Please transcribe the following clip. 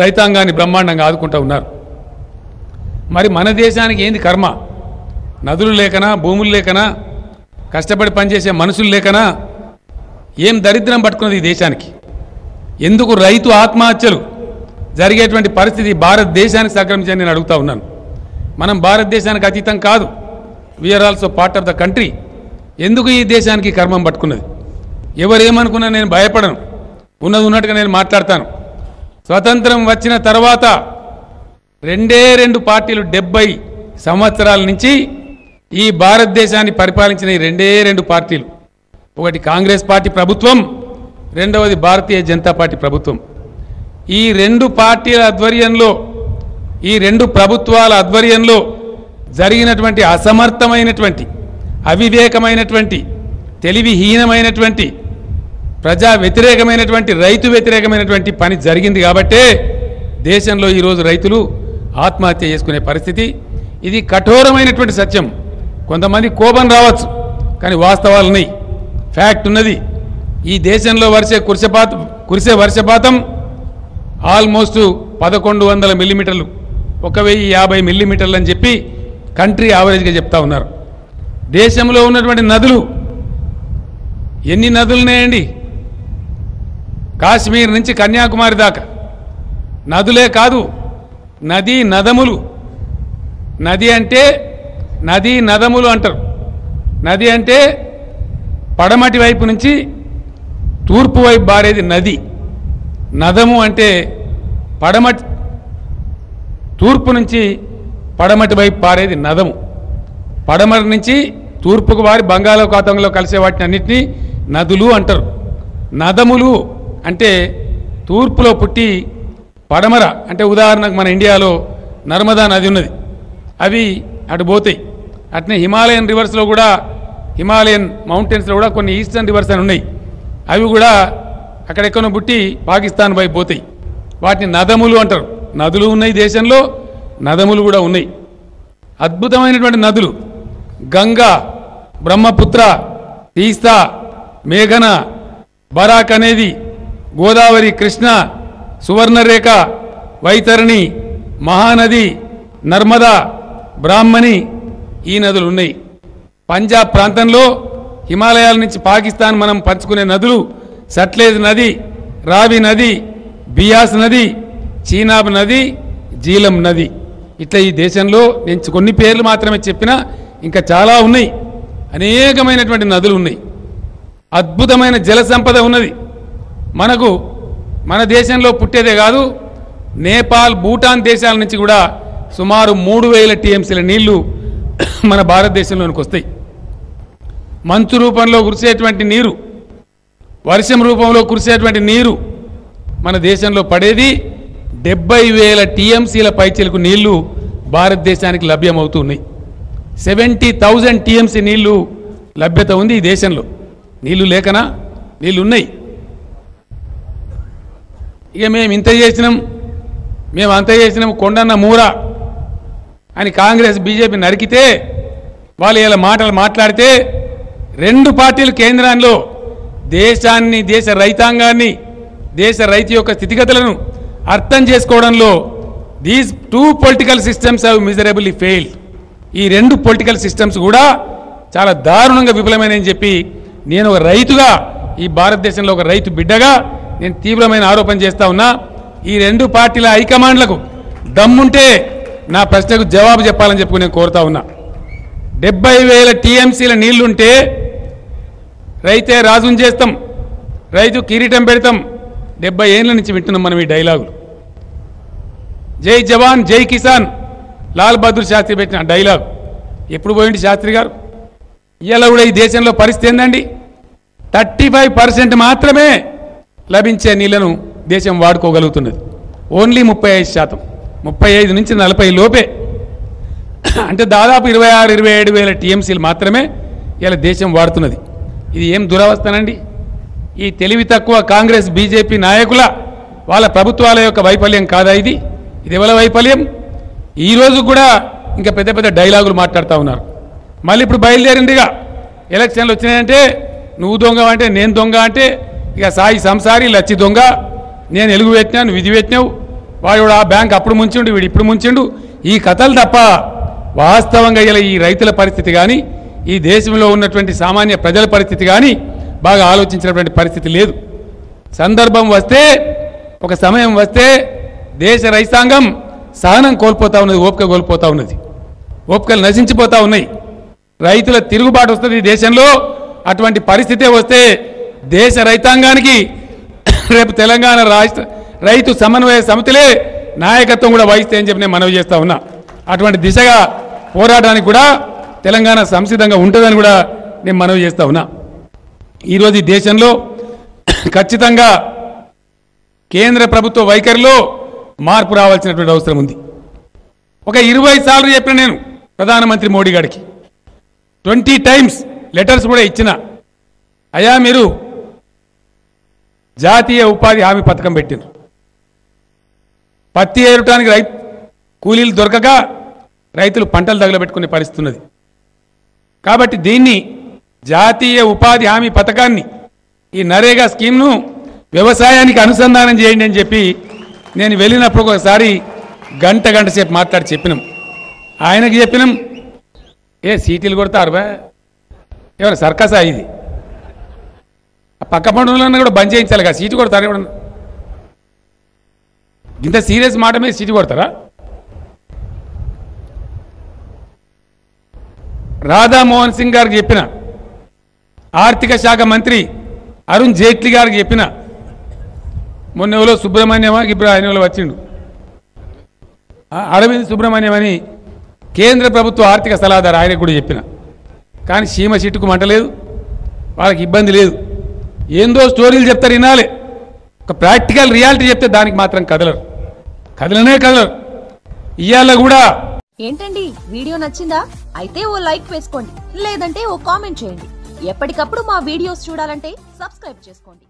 రైతాంగాన్ని బ్రహ్మాండంగా ఆదుకుంటూ ఉన్నారు. మరి మన దేశానికి ఏంది కర్మ? నదులు లేకనా భూములు లేకనా కష్టపడి పనిచేసే మనుషులు లేకనా? ఏం దరిద్రం పట్టుకున్నది ఈ దేశానికి? ఎందుకు రైతు ఆత్మహత్యలు జరిగేటువంటి పరిస్థితి భారతదేశానికి సంక్రమించని నేను అడుగుతా ఉన్నాను. మనం భారతదేశానికి అతీతం కాదు. We are also part of the country ఎందుకు ఈ దేశానికి కర్మం పట్టుకున్నది? ఎవరేమనుకున్నా నేను భయపడను. ఉన్నది ఉన్నట్టుగా నేను మాట్లాడతాను. స్వతంత్రం వచ్చిన తర్వాత రెండే రెండు పార్టీలు డెబ్బై సంవత్సరాల నుంచి ఈ భారతదేశాన్ని పరిపాలించిన ఈ రెండే రెండు పార్టీలు. ఒకటి కాంగ్రెస్ పార్టీ ప్రభుత్వం రెండవది భారతీయ జనతా పార్టీ ప్రభుత్వం. ఈ రెండు పార్టీల ఆధ్వర్యంలో ఈ రెండు ప్రభుత్వాల ఆధ్వర్యంలో జరిగినటువంటి అసమర్థమైనటువంటి అవివేకమైనటువంటి తెలివిహీనమైనటువంటి ప్రజా వ్యతిరేకమైనటువంటి రైతు వ్యతిరేకమైనటువంటి పని జరిగింది కాబట్టే దేశంలో ఈరోజు రైతులు ఆత్మహత్య చేసుకునే పరిస్థితి. ఇది కఠోరమైనటువంటి సత్యం. కొంతమంది కోపం రావచ్చు కానీ వాస్తవాలని ఫ్యాక్ట్ ఉన్నది. ఈ దేశంలో వర్షే కురిసపాత కురిసే వర్షపాతం ఆల్మోస్ట్ పదకొండు వందల మిల్లీమీటర్లు. ఒక వెయ్యి యాభై మిల్లీమీటర్లు అని చెప్పి కంట్రీ యావరేజ్గా చెప్తా ఉన్నారు. దేశంలో ఉన్నటువంటి నదులు ఎన్ని నదులున్నాయండి? కాశ్మీర్ నుంచి కన్యాకుమారి దాకా. నదులే కాదు నది నదములు. నది అంటే నది నదములు అంటారు. నది అంటే పడమటి వైపు నుంచి తూర్పు వైపు బారేది నది. నదము అంటే పడమటి తూర్పు నుంచి పడమటి వైపు పారేది నదము. పడమటి నుంచి తూర్పుకు వారి బంగాళాఖాతంలో కలిసే వాటిని అన్నింటినీ నదులు అంటారు. నదములు అంటే తూర్పులో పుట్టి పడమర అంటే ఉదాహరణకు మన ఇండియాలో నర్మదా నది ఉన్నది. అవి అటు పోతాయి. అట్నే హిమాలయన్ రివర్స్లో కూడా హిమాలయన్ మౌంటైన్స్లో కూడా కొన్ని ఈస్టర్న్ రివర్స్ అని ఉన్నాయి. అవి కూడా అక్కడెక్కడో పుట్టి పాకిస్తాన్ వైపు పోతాయి. వాటిని నదములు అంటారు. నదులు ఉన్నాయి దేశంలో నదములు కూడా ఉన్నాయి. అద్భుతమైనటువంటి నదులు. గంగా బ్రహ్మపుత్ర తీస్తా మేఘన బరాక్ అనేది గోదావరి కృష్ణ సువర్ణరేఖ వైతరణి మహానది నర్మదా బ్రాహ్మణి ఈ నదులు ఉన్నాయి పంజాబ్ ప్రాంతంలో హిమాలయాల నుంచి పాకిస్తాన్ మనం పంచుకునే నదులు సట్లేజ్ నది రావి నది బియాస్ నది చీనాబ్ నది జీలం నది. ఇట్లా ఈ దేశంలో నేను కొన్ని పేర్లు మాత్రమే చెప్పినా ఇంకా చాలా ఉన్నాయి. అనేకమైనటువంటి నదులు ఉన్నాయి. అద్భుతమైన జల సంపద ఉన్నది. మనకు మన దేశంలో పుట్టేదే కాదు నేపాల్ భూటాన్ దేశాల నుంచి కూడా సుమారు మూడు వేల టీఎంసీల నీళ్ళు మన భారతదేశంలోనికి వస్తాయి. మంచు రూపంలో కురిసేటువంటి నీరు వర్షం రూపంలో కురిసేటువంటి నీరు మన దేశంలో పడేది డెబ్బై వేల టీఎంసీల పైచీలకు నీళ్ళు భారతదేశానికి లభ్యమవుతున్నాయి సెవెంటీ థౌజండ్ టీఎంసీ నీళ్ళు లభ్యత ఉంది ఈ దేశంలో. నీళ్ళు లేకనా? నీళ్ళు ఉన్నాయి ఇక మేము ఇంత చేసినాం మేము అంత చేసినాం కొండన్న మూర అని కాంగ్రెస్ బీజేపీ నరికితే వాళ్ళు ఇలా మాటలు మాట్లాడితే రెండు పార్టీలు కేంద్రంలో దేశాన్ని దేశ రైతాంగాన్ని దేశ రైతు యొక్క స్థితిగతులను అర్థం చేసుకోవడంలో these two political systems have miserably fail ఈ రెండు పొలిటికల్ సిస్టమ్స్ కూడా చాలా దారుణంగా విఫలమైనని చెప్పి నేను ఒక రైతుగా ఈ భారతదేశంలో ఒక రైతు బిడ్డగా నేను తీవ్రమైన ఆరోపణ చేస్తా ఉన్నా. ఈ రెండు పార్టీల హైకమాండ్లకు దమ్ముంటే నా ప్రశ్నకు జవాబు చెప్పాలని చెప్పి నేను కోరుతా ఉన్నా. డెబ్బై వేల టీఎంసీల నీళ్ళుంటే రైతే రాజుని చేస్తాం రైతు కిరీటం పెడతాం. డెబ్బై ఏళ్ళ నుంచి వింటున్నాం మనం ఈ డైలాగులు. జై జవాన్ జై కిసాన్. లాల్ బహదూర్ శాస్త్రి పెట్టిన డైలాగ్. ఎప్పుడు పోయింది శాస్త్రి గారు? ఇవాళ కూడా ఈ దేశంలో పరిస్థితి ఏందండి? థర్టీ ఫైవ్ పర్సెంట్ మాత్రమే లభించే నీళ్ళను దేశం వాడుకోగలుగుతున్నది. ఓన్లీ ముప్పై ఐదు శాతం. ముప్పై ఐదు నుంచి నలభై లోపే. అంటే దాదాపు ఇరవై ఆరు ఇరవై ఏడు వేల టీఎంసీలు మాత్రమే ఇలా దేశం వాడుతున్నది. ఇది ఏం దురవస్థనండి? ఈ తెలివి తక్కువ కాంగ్రెస్ బీజేపీ నాయకుల వాళ్ళ ప్రభుత్వాల యొక్క వైఫల్యం కాదా ఇది? ఇది ఎవరి వైఫల్యం? ఈ కూడా ఇంకా పెద్ద పెద్ద డైలాగులు మాట్లాడుతూ ఉన్నారు. మళ్ళీ ఇప్పుడు బయలుదేరిందిగా. ఎలక్షన్లు వచ్చినాయంటే నువ్వు దొంగ అంటే నేను దొంగ అంటే ఇక సాయి సంసారి లచ్చి దొంగ నేను ఎలుగు పెట్టినా నువ్వు ఇది పెట్టినావు వాడు ఆ బ్యాంక్ అప్పుడు ముంచిండు వీడు ఇప్పుడు ముంచిండు. ఈ కథలు తప్ప వాస్తవంగా ఇలా ఈ రైతుల పరిస్థితి కానీ ఈ దేశంలో ఉన్నటువంటి సామాన్య ప్రజల పరిస్థితి కానీ బాగా ఆలోచించినటువంటి పరిస్థితి లేదు. సందర్భం వస్తే ఒక సమయం వస్తే దేశ రైతాంగం సహనం కోల్పోతా ఉన్నది ఓపిక కోల్పోతా ఉన్నది. ఓపికలు నశించిపోతా ఉన్నాయి. రైతుల తిరుగుబాటు వస్తుంది ఈ దేశంలో. అటువంటి పరిస్థితే వస్తే దేశ రైతాంగానికి రేపు తెలంగాణ రాష్ట్ర రైతు సమన్వయ సమితిలే నాయకత్వం కూడా వహిస్తే అని చెప్పి నేను మనవి చేస్తా ఉన్నా. అటువంటి దిశగా పోరాటానికి కూడా తెలంగాణ సంసిద్ధంగా ఉంటుందని కూడా నేను మనవి చేస్తా ఉన్నా. ఈరోజు ఈ దేశంలో ఖచ్చితంగా కేంద్ర ప్రభుత్వ వైఖరిలో మార్పు రావాల్సినటువంటి అవసరం ఉంది. ఒక ఇరవై సార్లు చెప్పిన నేను ప్రధానమంత్రి మోడీ గారికి. ట్వంటీ టైమ్స్ లెటర్స్ కూడా ఇచ్చిన అయా మీరు జాతీయ ఉపాధి హామీ పథకం పెట్టిండ్రు. పత్తి ఏరటానికి రై కూలీలు దొరకక రైతులు పంటలు తగలబెట్టుకునే పరిస్థితి ఉన్నది. కాబట్టి దీన్ని జాతీయ ఉపాధి హామీ పథకాన్ని ఈ నరేగా స్కీమ్ను వ్యవసాయానికి అనుసంధానం చేయండి అని చెప్పి నేను వెళ్ళినప్పుడు ఒకసారి గంట గంట సేపు మాట్లాడి చెప్పినాం. ఆయనకి చెప్పినాం ఏ సీటీలు కొడతారు బా. ఎవరు సర్కసా ఇది? పక్క పండుగలన్నా కూడా బంద్ చేయించాలి కదా సీటు కొడతారు ఎవడన్నా ఇంత సీరియస్ మాట మీద సీటు కొడతారా? రాధామోహన్ సింగ్ గారికి చెప్పిన ఆర్థిక శాఖ మంత్రి అరుణ్ జైట్లీ గారికి చెప్పిన మొన్న ఎవరో సుబ్రహ్మణ్యమా ఇప్పుడు ఆయన ఎవరో వచ్చిండు. అరవింద్ సుబ్రహ్మణ్యం అని కేంద్ర ప్రభుత్వ ఆర్థిక సలహాదారు ఆయనకు కూడా చెప్పిన. కానీ సీమ చిట్టుకు మంటలేదు వాళ్ళకి ఇబ్బంది లేదు. ఏందో స్టోరీలు చెప్తారు వినాలి. ఒక ప్రాక్టికల్ రియాలిటీ చెప్తే దానికి మాత్రం కదలరు. కదలనే కదలరు. ఇవాళ కూడా ఏంటండి వీడియో నచ్చిందా? అయితే ఓ లైక్ వేసుకోండి లేదంటే ఓ కామెంట్ చేయండి. ఎప్పటికప్పుడు మా వీడియోస్ చూడాలంటే సబ్స్క్రైబ్ చేసుకోండి.